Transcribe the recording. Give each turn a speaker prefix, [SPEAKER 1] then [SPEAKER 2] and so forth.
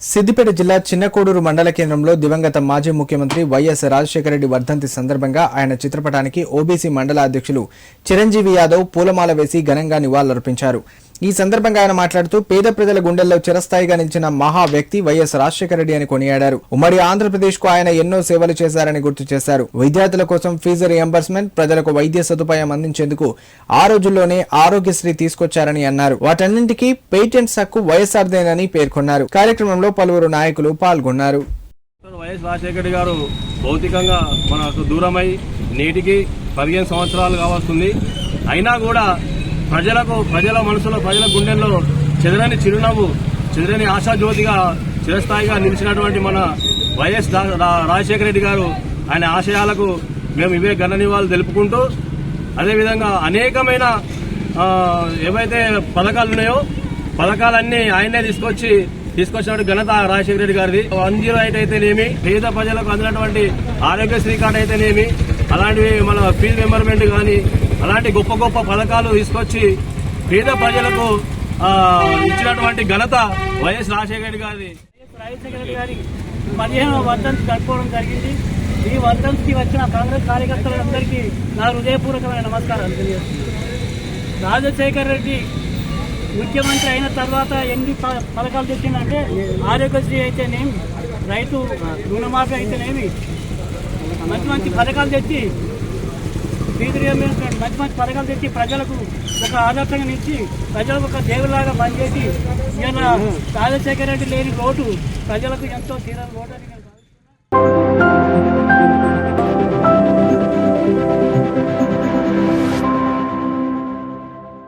[SPEAKER 1] సిద్దిపేట జిల్లా చిన్నకోడూరు మండల కేంద్రంలో దివంగత మాజీ ముఖ్యమంత్రి వైఎస్ రాజశేఖర రెడ్డి వర్ధంతి సందర్భంగా ఆయన చిత్రపటానికి ఓబీసీ మండల అధ్యక్షులు చిరంజీవి యాదవ్ పూలమాల వేసి ఘనంగా నివాళులర్పించారు. ఈ సందర్భంగా ఆయన మాట్లాడుతూ పేద ప్రజల గుండెల్లో చిరస్థాయిగా నిలిచిన మహా వ్యక్తి వైఎస్ రాజశేఖర రెడ్డి అని కొనియాడారు. ఉమ్మడి ఆంధ్రప్రదేశ్కు ఆయన ఎన్నో సేవలు చేశారని గుర్తు చేశారు. విద్యార్థుల కోసం ఫీజు రియంబర్స్మెంట్ ప్రజలకు వైద్య సదుపాయం అందించేందుకు ఆ రోజుల్లోనే ఆరోగ్యశ్రీ తీసుకొచ్చారని అన్నారు. వాటన్నింటికీ పేటెంట్స్ హక్కు వైఎస్ఆర్దేనని పేర్కొన్నారు. కార్యక్రమంలో పలువురు నాయకులు పాల్గొన్నారు.
[SPEAKER 2] వైఎస్ రాజశేఖర గారు భౌతికంగా మనకు దూరమై నేటికి పదిహేను సంవత్సరాలు కావస్తుంది అయినా కూడా ప్రజలకు ప్రజల మనసులో ప్రజల గుండెల్లో చెదరని చిరునవ్వు చెదరని ఆశాజ్యోతిగా చిరస్థాయిగా నిలిచినటువంటి మన వైఎస్ రా- రాజశేఖర రెడ్డి గారు ఆయన ఆశయాలకు మేము ఇవే ఘన నివాళులు తెలుపుకుంటూ అదేవిధంగా అనేకమైన ఏవైతే పథకాలు ఉన్నాయో పథకాలన్నీ ఆయనే తీసుకొచ్చి తీసుకొచ్చినటువంటి ఘనత రాజశేఖర రెడ్డి గారిది. వన్ జీరో ఎయిట్ అయితేనేమి పేద ప్రజలకు అందినటువంటి ఆరోగ్యశ్రీ కార్డు అయితేనేమి అలాంటివి మన ఫీజు మెంబర్మెంట్ కానీ అలాంటి గొప్ప గొప్ప పథకాలు తీసుకొచ్చి పేద ప్రజలకు ఇచ్చినటువంటి ఘనత వైఎస్ రాజశేఖర రెడ్డి
[SPEAKER 3] రాజశేఖర రెడ్డి గారి పదిహేనవ వర్ధంతి జరుపుకోవడం జరిగింది. ఈ వర్ధంతికి వచ్చిన కాంగ్రెస్ కార్యకర్తలందరికీ నా హృదయపూర్వకమైన నమస్కారాలు తెలియజేస్తున్నాను. రాజశేఖర రెడ్డి ముఖ్యమంత్రి అయిన తర్వాత ఎన్ని ప- పథకాలు తెచ్చిందంటే ఆరోగ్యశ్రీ అయితేనేమి రైతు రుణమాఫీ అయితేనేమి మంచి మంచి పథకాలు తెచ్చి ఫీజు మంచి మంచి పథకాలు తెచ్చి ప్రజలకు ఒక ఆదర్శంగా నిలిచి ప్రజలకు ఒక దేవులాగా పనిచేసి ఇలా రాజశేఖర రెడ్డి లేని లోటు ప్రజలకు ఎంతో తీరని లోటు అని